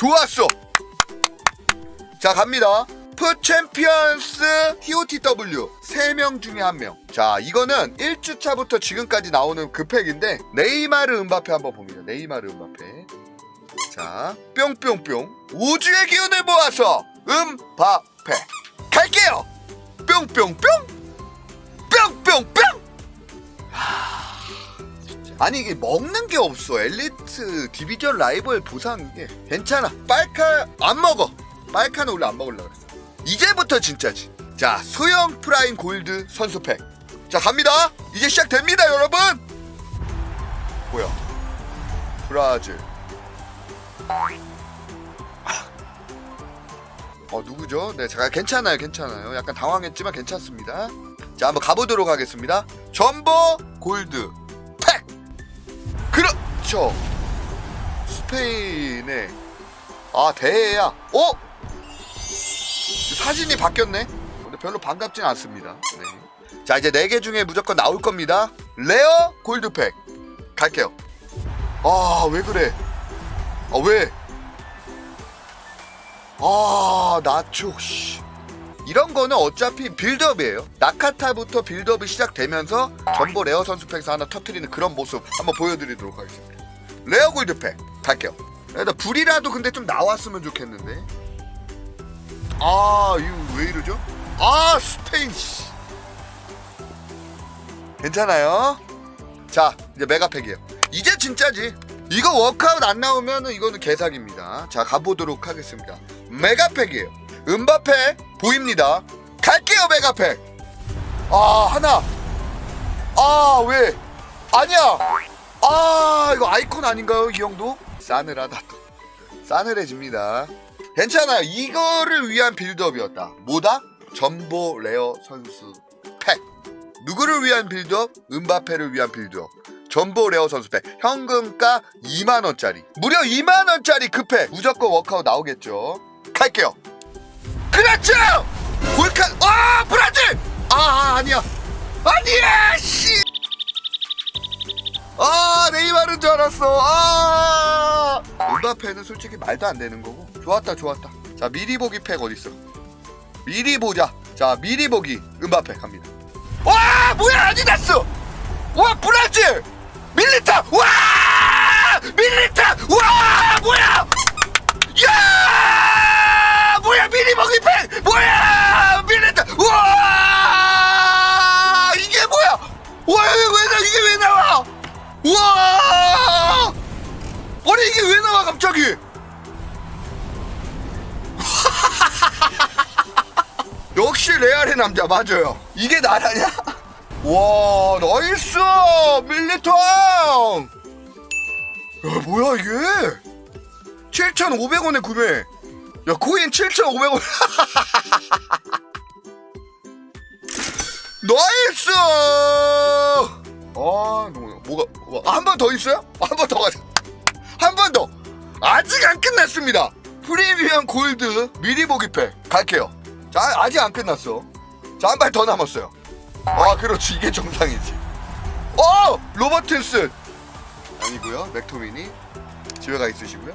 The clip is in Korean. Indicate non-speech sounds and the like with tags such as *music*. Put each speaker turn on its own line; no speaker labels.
좋았어. 자 갑니다. 프 챔피언스 TOTW 3명 중에 1명. 자 이거는 1주차부터 지금까지 나오는 그 팩인데 네이마르 은바페 한번 봅니다. 네이마르 은바페. 자 뿅뿅뿅 우주의 기운을 모아서 은바페 갈게요. 뿅뿅뿅 뿅뿅뿅 아니 이게 먹는 게 없어. 엘리트 디비전 라이벌 보상 이게 괜찮아. 빨카 안 먹어. 빨카는 원래 안 먹으려고 그랬어 이제부터 진짜지. 자 소형 프라임 골드 선수팩. 자 갑니다. 이제 시작됩니다 여러분. 뭐야? 브라질. 어 누구죠? 네 제가 괜찮아요 괜찮아요. 약간 당황했지만 괜찮습니다. 자 한번 가보도록 하겠습니다. 전보 골드. 팩 그렇죠 스페인의 아 대해야. 어? 사진이 바뀌었네? 근데 별로 반갑진 않습니다. 네. 자 이제 4개 중에 무조건 나올 겁니다. 레어 골드팩. 갈게요. 아 왜 그래? 아 왜? 아 나초 씨. 이런 거는 어차피 빌드업이에요. 나카타부터 빌드업이 시작되면서 전보 레어 선수팩에서 하나 터트리는 그런 모습 한번 보여드리도록 하겠습니다 레어 골드팩. 갈게요 일단 불이라도 근데 좀 나왔으면 좋겠는데. 아 이거 왜 이러죠? 아 스페인 씨. 괜찮아요? 자 이제 메가팩이에요. 이제 진짜지. 이거 워크아웃 안 나오면 이거는 개사기입니다. 자 가보도록 하겠습니다. 메가팩이에요. 은바페 보입니다. 갈게요 메가팩. 아 하나. 아 왜? 아니야 아 이거 아이콘 아닌가요 이 형도? 싸늘하다. 또 싸늘해집니다. 괜찮아요. 이거를 위한 빌드업이었다. 뭐다? 전보 레어 선수 팩. 누구를 위한 빌드업? 은바페를 위한 빌드업. 전보 레어 선수팩. 현금가 2만원짜리. 무려 2만원짜리 급팩. 무조건 워크아웃 나오겠죠. 갈게요. 그렇죠! 골카 아 브라질! 아, 아 아니야. 아니야 줄 알았어. 아! 은바페는 솔직히 말도 안 되는 거고. 좋았다, 좋았다. 자, 미리 보기 팩 어딨어? 미리 보자. 자, 미리 보기. 은바페 갑니다. 와, 뭐야, 아디다스! 와, 브라질! 밀리타! 와! 밀리타! 와, 뭐야! 야! 뭐야, 미리 보기 팩! 뭐야! 밀리타! 와! 이게 뭐야! 와, 왜, 왜, 나, 이게 왜 나와! 우와! 아니 이게 왜 나와 갑자기? *laughs* 역시 레알의 남자 맞아요. 이게 나라냐? 와 나이스 밀리턴. 야 뭐야 이게? 7,500원에 구매. 야 코인 7,500원. *laughs* 나이스! 아, 너무- 뭐가 한 번 더 있어요? 한 번 더 가자. 끝났습니다. 프리미엄 골드 미리 보기 팩 갈게요. 자, 아직 안 끝났어. 자, 한 발 더 남았어요. 아, 그렇지. 이게 정상이지. 어! 로버튼슨 아니고요. 맥토미니 집에 가 있으시고요.